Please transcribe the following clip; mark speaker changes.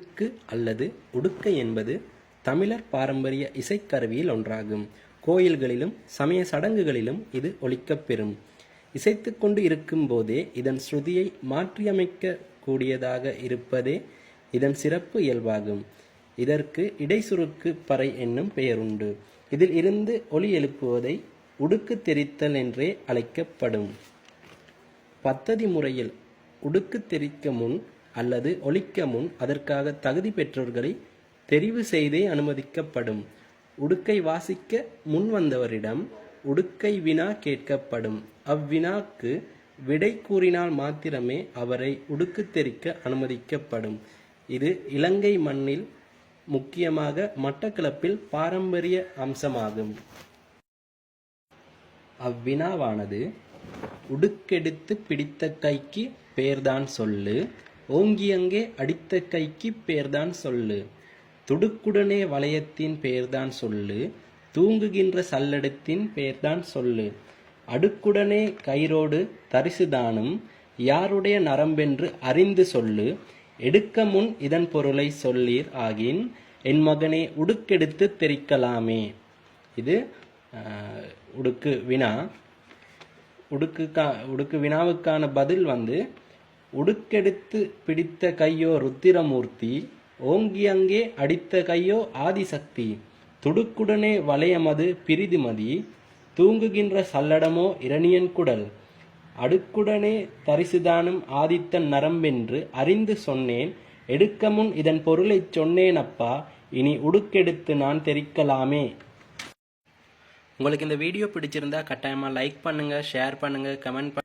Speaker 1: உடுக்கு அல்லது உடுக்கை என்பது தமிழர் பாரம்பரிய இசைக்கருவியில் ஒன்றாகும். கோயில்களிலும் சமய சடங்குகளிலும் இது ஒலிக்கப்பெறும் இசைத்து கொண்டு இருக்கும்போதே இதன் ஸ்ருதியை மாற்றியமைக்க கூடியதாக இருப்பதே இதன் சிறப்பு இயல்பாகும். இதற்கு இடைசுருக்கு பறை என்னும் பெயருண்டு. இதில் இருந்து ஒலி எழுப்புவதை உடுக்கு தெரித்தல் என்றே அழைக்கப்படும். பத்ததி முறையில் உடுக்கு தெரிக்க முன் அல்லது ஒழிக்க முன் அதற்காக தகுதி பெற்றோர்களை தெரிவு செய்தே அனுமதிக்கப்படும். உடுக்கை வாசிக்க முன் வந்தவரிடம் உடுக்கை வினா கேட்கப்படும். அவ்வினாக்கு விடை கூறினால் மாத்திரமே அவரை உடுக்கு தெரிக்க அனுமதிக்கப்படும். இது இலங்கை மண்ணில் முக்கியமாக மட்டக்களப்பில் பாரம்பரிய அம்சமாகும். அவ்வினாவானது உடுக்கெடுத்து பிடித்த கைக்கு பேர்தான் சொல்லு ஓங்கியங்கே அடித்த கைக்கு பேர்தான் சொல்லு. துடுக்குடனே வளையத்தின் பேர்தான் சொல்லு. தூங்குகின்ற சல்லடத்தின் பேர்தான் சொல்லு. அடுக்குடனே கயிறோடு தரிசுதானும் யாருடைய நரம்பென்று அறிந்து சொல்லு. எடுக்க முன் இதன் பொருளை சொல்லீர் ஆகின். என் மகனே உடுக்கெடுத்து தெரிக்கலாமே. இது உடுக்கு வினா. உடுக்குக்கா உடுக்கு வினாவுக்கான பதில் வந்து உடுக்கெடுத்து பிடித்த கையோ ருத்திரமூர்த்தி ஓங்கி அங்கே அடித்த கையோ ஆதிசக்தி துடுக்குடனே வளையமது பிரிதிமதி தூங்குகின்ற சல்லடமோ இரணியன் குடல். அடுக்குடனே தரிசுதானும் ஆதித்தன் நரம்பென்று அறிந்து சொன்னேன். எடுக்க முன் இதன் பொருளைச் சொன்னேன் அப்பா இனி உடுக்கெடுத்து நான் தெரிக்கலாமே. உங்களுக்கு இந்த வீடியோ பிடிச்சிருந்தா கட்டாயமாக லைக் பண்ணுங்கள் ஷேர் பண்ணுங்கள் கமெண்ட்